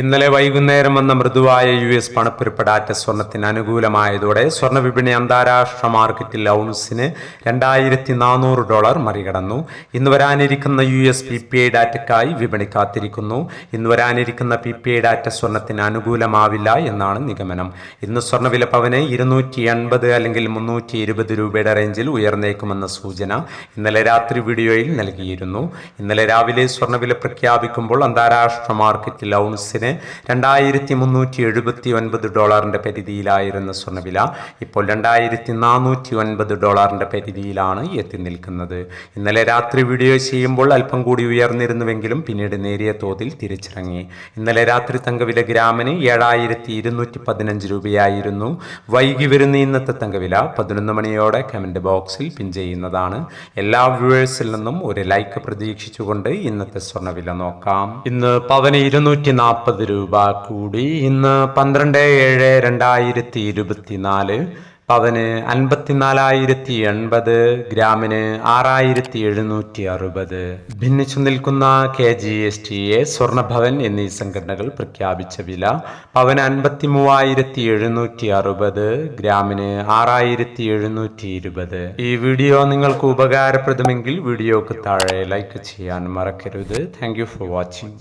ഇന്നലെ വൈകുന്നേരം വന്ന മൃദുവായ യു എസ് പണപ്പെരുപ്പടാറ്റ സ്വർണത്തിന് അനുകൂലമായതോടെ സ്വർണ വിപണി അന്താരാഷ്ട്ര മാർക്കറ്റിൽ ഔൺസിന് രണ്ടായിരത്തി നാനൂറ് ഡോളർ മറികടന്നു. ഇന്ന് വരാനിരിക്കുന്ന U S P P I ഡാറ്റയ്ക്കായി വിപണി കാത്തിരിക്കുന്നു. ഇന്ന് വരാനിരിക്കുന്ന പി പി ഐ ഡാറ്റ സ്വർണത്തിന് അനുകൂലമാവില്ല എന്നാണ് നിഗമനം. ഇന്ന് സ്വർണവില പവന് ഇരുന്നൂറ്റി എൺപത് അല്ലെങ്കിൽ മുന്നൂറ്റി ഇരുപത് രൂപയുടെ റേഞ്ചിൽ ഉയർന്നേക്കുമെന്ന സൂചന ഇന്നലെ രാത്രി വീഡിയോയിൽ നൽകിയിരുന്നു. ഇന്നലെ രാവിലെ സ്വർണവില പ്രഖ്യാപിക്കുമ്പോൾ അന്താരാഷ്ട്ര മാർക്കറ്റിൽ ഔൺസിന് രണ്ടായിരത്തി മുന്നൂറ്റി എഴുപത്തി ഒൻപത് ഡോളറിന്റെ പരിധിയിലായിരുന്ന സ്വർണവില ഇപ്പോൾ രണ്ടായിരത്തി നാനൂറ്റി ഒൻപത് ഡോളറിന്റെ പരിധിയിലാണ് എത്തി നിൽക്കുന്നത്. ഇന്നലെ രാത്രി വീഡിയോ ചെയ്യുമ്പോൾ അല്പം കൂടി ഉയർന്നിരുന്നുവെങ്കിലും പിന്നീട് നേരിയ തോതിൽ തിരിച്ചിറങ്ങി. ഇന്നലെ രാത്രി തങ്കവില ഗ്രാമിന് ഏഴായിരത്തി ഇരുന്നൂറ്റി പതിനഞ്ച് രൂപയായിരുന്നു. വൈകി വരുന്ന ഇന്നത്തെ തങ്കവില പതിനൊന്ന് മണിയോടെ കമന്റ് ബോക്സിൽ പിൻ ചെയ്യുന്നതാണ്. എല്ലാ വ്യൂവേഴ്സിൽ നിന്നും ഒരു ലൈക്ക് പ്രതീക്ഷിച്ചുകൊണ്ട് ഇന്നത്തെ സ്വർണവില നോക്കാം. ഇന്ന് പവന് ഇരുന്നൂറ്റി നാൽപ്പത് രൂപ കൂടി. ഇന്ന് പന്ത്രണ്ട് ഏഴ് രണ്ടായിരത്തി ഇരുപത്തിനാല് പവന് അൻപത്തിനാലായിരത്തി എൺപത് ഗ്രാമിന് ആറായിരത്തി എഴുന്നൂറ്റി അറുപത്. ഭിന്നിച്ചു നിൽക്കുന്ന K G S T A Swarnabhavan എന്നീ സംഘടനകൾ പ്രഖ്യാപിച്ച വില പവന് അൻപത്തി മൂവായിരത്തി എഴുന്നൂറ്റി അറുപത് ഗ്രാമിന് ആറായിരത്തി എഴുന്നൂറ്റി ഇരുപത്. ഈ വീഡിയോ നിങ്ങൾക്ക് ഉപകാരപ്രദമെങ്കിൽ വീഡിയോക്ക് താഴെ ലൈക്ക് ചെയ്യാൻ മറക്കരുത്. Thank for watching.